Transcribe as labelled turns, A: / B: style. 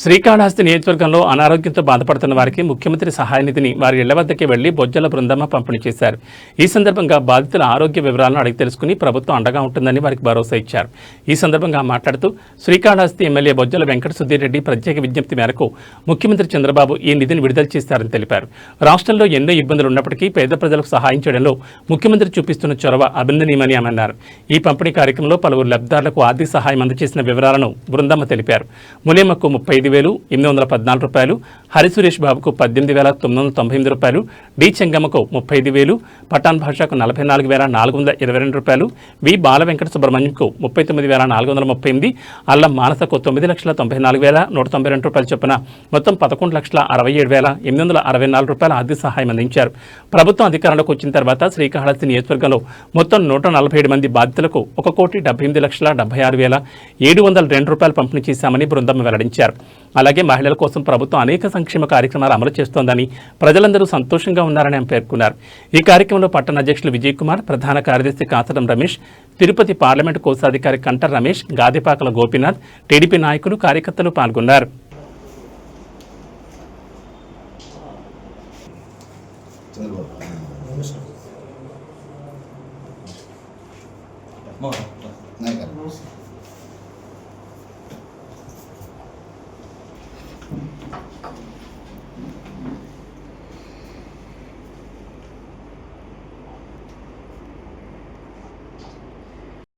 A: శ్రీకాళహస్తి నియోజకవర్గంలో అనారోగ్యంతో బాధపడుతున్న వారికి ముఖ్యమంత్రి సహాయ నిధిని వారి ఇళ్ళ వద్దకే వెళ్ళి బొజ్జల బృందమ్మ పంపిణీ చేశారు. ఈ సందర్భంగా బాధితుల ఆరోగ్య వివరాలను అడిగి తెలుసుకుని ప్రభుత్వం అండగా ఉంటుందని వారికి భరోసా ఇచ్చారు. ఈ సందర్భంగా మాట్లాడుతూ శ్రీకాళహస్తి ఎమ్మెల్యే బొజ్జల వెంకట సుధీర్ రెడ్డి ప్రత్యేక విజ్ఞప్తి మేరకు ముఖ్యమంత్రి చంద్రబాబు ఈ నిధిని విడుదల చేస్తారని తెలిపారు. రాష్ట్రంలో ఎన్నో ఇబ్బందులు ఉన్నప్పటికీ పేద ప్రజలకు సహాయం చేయడంలో ముఖ్యమంత్రి చూపిస్తున్న చొరవ అభినందనీయమని ఆమె అన్నారు. ఈ పంపిణీ కార్యక్రమంలో పలువురు లబ్ధిదారులకు ఆర్థిక సహాయం అందజేసిన వివరాలను బృందమ్మ తెలిపారు. ములేమకు ముప్పై ఐదు వేలు ఎనిమిది వందల పద్నాలుగు రూపాయలు హరి సురేష్ బాబుకు పద్దెనిమిది వేల తొమ్మిది వందల తొంభై ఎనిమిది రూపాయలు డి చెంగమ్మకు ముప్పై ఐదు వేలు పఠాన్ భాషకు నలభై నాలుగు వేల నాలుగు వందల ఇరవై రెండు రూపాయలు వి బాల వెంకట సుబ్రహ్మణ్యంకు ముప్పై తొమ్మిది వేల నాలుగు వందల ముప్పై ఎనిమిది అల్లం మానసకు తొమ్మిది లక్షల తొంభై నాలుగు వేల నూట తొంభై రెండు రూపాయలు చొప్పున మొత్తం పదకొండు లక్షల అరవై ఏడు వేల ఎనిమిది వందల అరవై నాలుగు రూపాయల ఆర్థిక సహాయం అందించారు. ప్రభుత్వం అధికారంలోకి వచ్చిన తర్వాత శ్రీకాళహస్తి నియోజకవర్గంలో మొత్తం నూట నలభై ఏడు మంది బాధితులకు ఒక కోటి డెబ్బై ఎనిమిది లక్షల డెబ్బై ఆరు వేల ఏడు వందల రెండు రూపాయలు పంపిణీ చేశామని బృందం వెల్లడించారు. అలాగే మహిళల కోసం ప్రభుత్వం అనేక సంక్షేమ కార్యక్రమాలు అమలు చేస్తోందని ప్రజలందరూ సంతోషంగా ఉన్నారని ఆమె పేర్కొన్నారు. ఈ కార్యక్రమంలో పట్టణ అధ్యక్షులు విజయ్ కుమార్ ప్రధాన కార్యదర్శి కాసరం రమేష్ తిరుపతి పార్లమెంటు కోశాధికారి కంటర్ రమేష్ గాదిపాకల గోపీనాథ్ టీడీపీ నాయకులు కార్యకర్తలు పాల్గొన్నారు.
B: out.